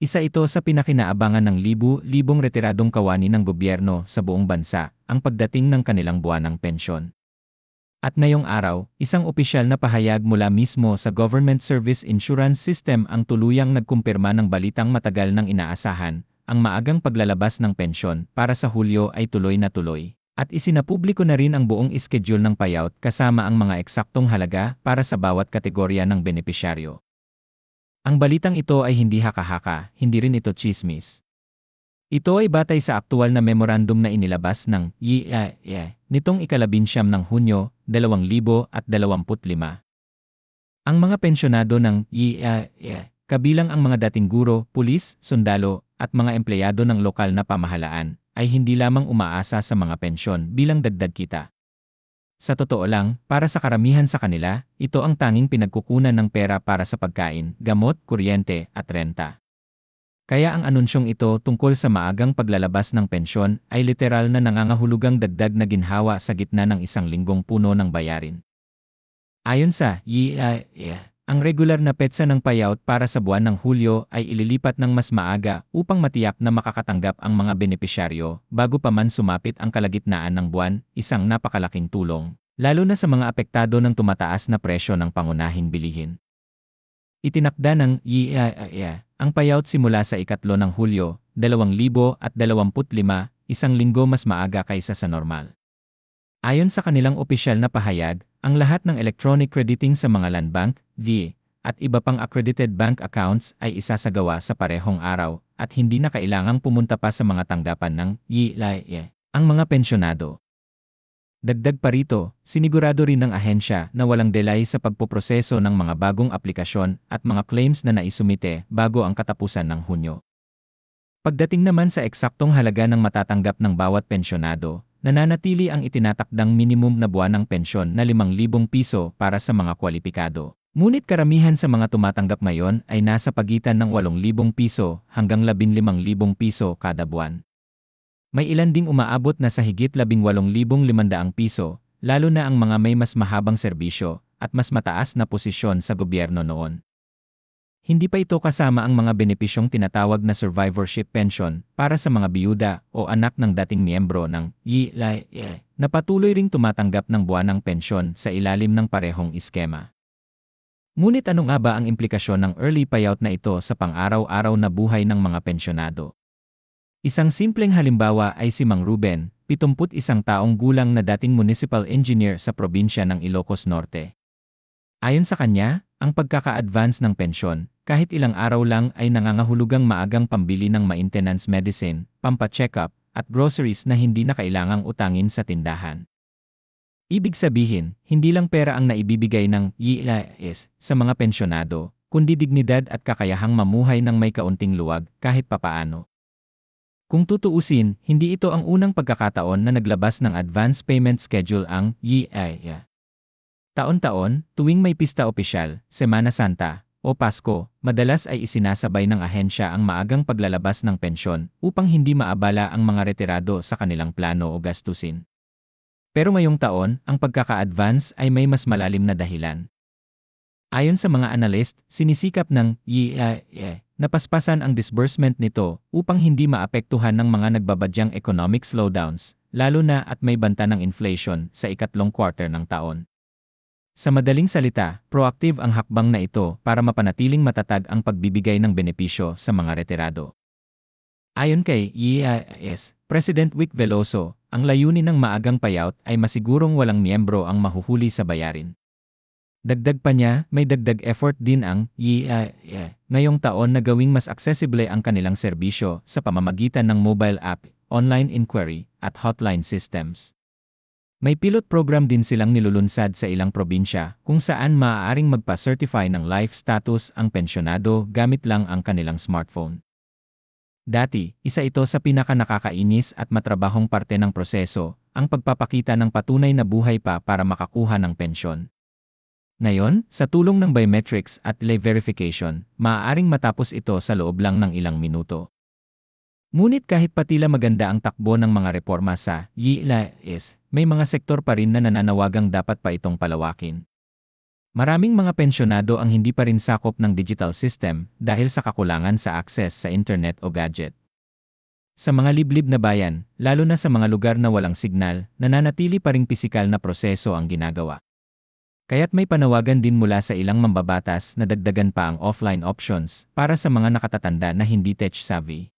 Isa ito sa pinakinaabangan ng libu-libong retiradong kawani ng gobyerno sa buong bansa, ang pagdating ng kanilang buwanang pensyon. At ngayong araw, isang opisyal na pahayag mula mismo sa Government Service Insurance System ang tuluyang nagkumpirma ng balitang matagal ng inaasahan, ang maagang paglalabas ng pensyon para sa Hulyo ay tuloy na tuloy. At isinapubliko na rin ang buong schedule ng payout kasama ang mga eksaktong halaga para sa bawat kategorya ng benepisyaryo. Ang balitang ito ay hindi haka-haka, hindi rin ito chismis. Ito ay batay sa aktual na memorandum na inilabas ng YIA nitong ikalabinsyam ng Hunyo, 2025. Ang mga pensyonado ng YIA, kabilang ang mga dating guro, pulis, sundalo, at mga empleyado ng lokal na pamahalaan, ay hindi lamang umaasa sa mga pensyon bilang dagdag kita. Sa totoo lang, para sa karamihan sa kanila, ito ang tanging pinagkukunan ng pera para sa pagkain, gamot, kuryente, at renta. Kaya ang anunsyong ito tungkol sa maagang paglalabas ng pensyon ay literal na nangangahulugang dagdag na ginhawa sa gitna ng isang linggong puno ng bayarin. Ayon sa YIA, ang regular na petsa ng payout para sa buwan ng Hulyo ay ililipat ng mas maaga upang matiyak na makakatanggap ang mga benepisyaryo bago pa man sumapit ang kalagitnaan ng buwan, isang napakalaking tulong, lalo na sa mga apektado ng tumataas na presyo ng pangunahing bilihin. Itinakda ng IAIA ang payout simula sa ikatlo ng Hulyo, 2025, isang linggo mas maaga kaysa sa normal. Ayon sa kanilang opisyal na pahayag, ang lahat ng electronic crediting sa mga land bank, DE, at iba pang accredited bank accounts ay isasagawa sa parehong araw at hindi na kailangang pumunta pa sa mga tanggapan ng YILAE, ang mga pensyonado. Dagdag pa rito, sinigurado rin ng ahensya na walang delay sa pagpoproseso ng mga bagong aplikasyon at mga claims na naisumite bago ang katapusan ng Hunyo. Pagdating naman sa eksaktong halaga ng matatanggap ng bawat pensyonado, nananatili ang itinatakdang minimum na buwanang pensyon na 5,000 piso para sa mga kwalipikado. Ngunit karamihan sa mga tumatanggap ngayon ay nasa pagitan ng 8,000 piso hanggang 15,000 piso kada buwan. May ilan ding umaabot na sa higit 18,500 piso, lalo na ang mga may mas mahabang serbisyo at mas mataas na posisyon sa gobyerno noon. Hindi pa ito kasama ang mga benepisyong tinatawag na survivorship pension para sa mga biyuda o anak ng dating miyembro ng YILAE na patuloy ring tumatanggap ng buwanang pensyon sa ilalim ng parehong iskema. Ngunit ano nga ba ang implikasyon ng early payout na ito sa pang-araw-araw na buhay ng mga pensyonado? Isang simpleng halimbawa ay si Mang Ruben, 71 taong gulang na dating municipal engineer sa probinsya ng Ilocos Norte. Ayon sa kanya, ang pagkaka-advance ng pensyon, kahit ilang araw lang ay nangangahulugang maagang pambili ng maintenance medicine, pampa-check-up, at groceries na hindi na kailangang utangin sa tindahan. Ibig sabihin, hindi lang pera ang naibibigay ng YILAS sa mga pensyonado, kundi dignidad at kakayahang mamuhay ng may kaunting luwag kahit papaano. Kung tutuusin, hindi ito ang unang pagkakataon na naglabas ng advance payment schedule ang YIA. Taon-taon, tuwing may pista opisyal, Semana Santa, o Pasko, madalas ay isinasabay ng ahensya ang maagang paglalabas ng pensyon upang hindi maabala ang mga retirado sa kanilang plano o gastusin. Pero ngayong taon, ang pagkaka-advance ay may mas malalim na dahilan. Ayon sa mga analyst, sinisikap ng YIA na paspasan ang disbursement nito upang hindi maapektuhan ng mga nagbabadyang economic slowdowns, lalo na at may banta ng inflation sa ikatlong quarter ng taon. Sa madaling salita, proactive ang hakbang na ito para mapanatiling matatag ang pagbibigay ng benepisyo sa mga retirado. Ayon kay EIS, President Vic Veloso, ang layunin ng maagang payout ay masigurong walang miyembro ang mahuhuli sa bayarin. Dagdag pa niya, may dagdag effort din ang EIS ngayong taon na gawing mas accessible ang kanilang serbisyo sa pamamagitan ng mobile app, online inquiry, at hotline systems. May pilot program din silang nilulunsad sa ilang probinsya kung saan maaaring magpa-certify ng life status ang pensyonado gamit lang ang kanilang smartphone. Dati, isa ito sa pinaka-nakakainis at matrabahong parte ng proseso, ang pagpapakita ng patunay na buhay pa para makakuha ng pensyon. Ngayon, sa tulong ng biometrics at delay verification, maaaring matapos ito sa loob lang ng ilang minuto. Ngunit kahit patila maganda ang takbo ng mga reforma sa YILAS, may mga sektor pa rin na nananawagang dapat pa itong palawakin. Maraming mga pensyonado ang hindi pa rin sakop ng digital system dahil sa kakulangan sa access sa internet o gadget. Sa mga liblib na bayan, lalo na sa mga lugar na walang signal, nananatili pa ring pisikal na proseso ang ginagawa. Kaya't may panawagan din mula sa ilang mambabatas na dagdagan pa ang offline options para sa mga nakatatanda na hindi tech-savvy.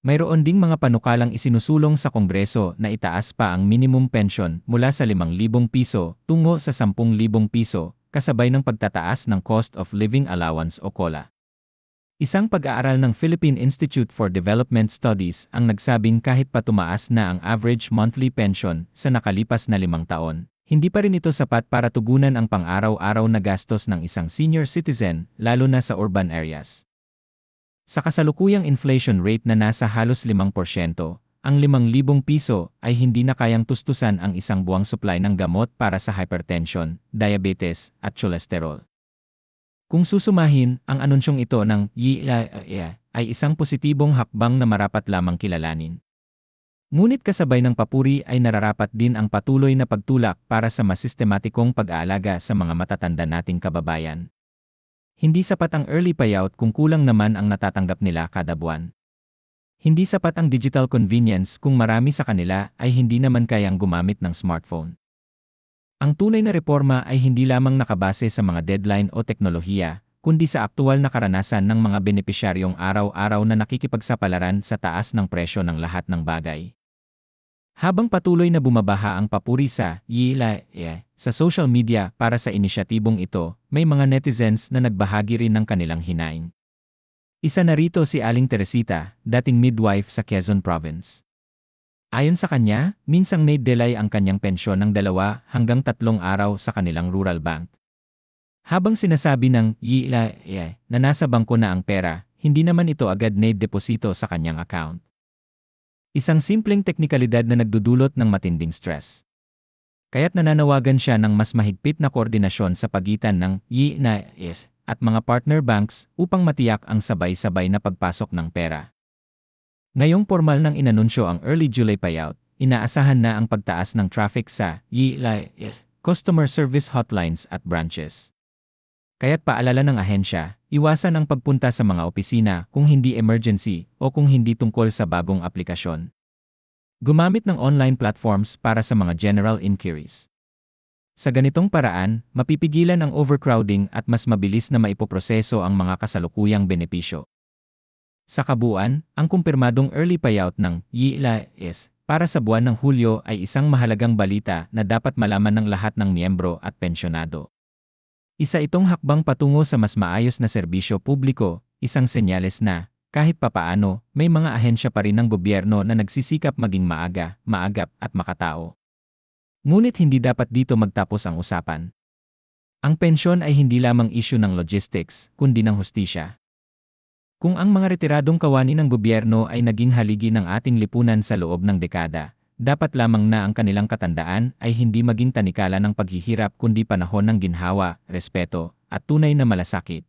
Mayroon ding mga panukalang isinusulong sa Kongreso na itaas pa ang minimum pension mula sa 5,000 piso tungo sa 10,000 piso kasabay ng pagtataas ng Cost of Living Allowance o COLA. Isang pag-aaral ng Philippine Institute for Development Studies ang nagsabing kahit pa tumaas na ang average monthly pension sa nakalipas na limang taon, hindi pa rin ito sapat para tugunan ang pang-araw-araw na gastos ng isang senior citizen lalo na sa urban areas. Sa kasalukuyang inflation rate na nasa halos 5%, ang 5,000 piso ay hindi na kayang tustusan ang isang buwang supply ng gamot para sa hypertension, diabetes, at cholesterol. Kung susumahin, ang anunsyong ito ng YIA ay isang positibong hakbang na marapat lamang kilalanin. Ngunit kasabay ng papuri ay nararapat din ang patuloy na pagtulak para sa masistematikong pag-aalaga sa mga matatanda nating kababayan. Hindi sapat ang early payout kung kulang naman ang natatanggap nila kada buwan. Hindi sapat ang digital convenience kung marami sa kanila ay hindi naman kayang gumamit ng smartphone. Ang tunay na reforma ay hindi lamang nakabase sa mga deadline o teknolohiya, kundi sa aktual na karanasan ng mga benepisyaryong araw-araw na nakikipagsapalaran sa taas ng presyo ng lahat ng bagay. Habang patuloy na bumabaha ang papuri sa Yila yeah, sa social media para sa inisyatibong ito, may mga netizens na nagbahagi rin ng kanilang hinaing. Isa na rito si Aling Teresita, dating midwife sa Quezon Province. Ayon sa kanya, minsang may delay ang kanyang pensyon ng dalawa hanggang tatlong araw sa kanilang rural bank. Habang sinasabi ng Yila yeah, na nasa bangko na ang pera, hindi naman ito agad na deposito sa kanyang account. Isang simpleng teknikalidad na nagdudulot ng matinding stress. Kaya't nananawagan siya ng mas mahigpit na koordinasyon sa pagitan ng yi na is at mga partner banks upang matiyak ang sabay-sabay na pagpasok ng pera. Ngayong formal nang inanunsyo ang early July payout, inaasahan na ang pagtaas ng traffic sa yi customer service hotlines at branches. Kaya't paalala ng ahensya, iwasan ang pagpunta sa mga opisina kung hindi emergency o kung hindi tungkol sa bagong aplikasyon. Gumamit ng online platforms para sa mga general inquiries. Sa ganitong paraan, mapipigilan ang overcrowding at mas mabilis na maipoproseso ang mga kasalukuyang benepisyo. Sa kabuuan, ang kumpirmadong early payout ng YILAS para sa buwan ng Hulyo ay isang mahalagang balita na dapat malaman ng lahat ng miyembro at pensyonado. Isa itong hakbang patungo sa mas maayos na serbisyo publiko, isang senyales na, kahit papaano, may mga ahensya pa rin ng gobyerno na nagsisikap maging maaga, maagap at makatao. Ngunit hindi dapat dito magtapos ang usapan. Ang pensyon ay hindi lamang issue ng logistics, kundi ng hustisya. Kung ang mga retiradong kawani ng gobyerno ay naging haligi ng ating lipunan sa loob ng dekada, dapat lamang na ang kanilang katandaan ay hindi maging tanikala ng paghihirap kundi panahon ng ginhawa, respeto, at tunay na malasakit.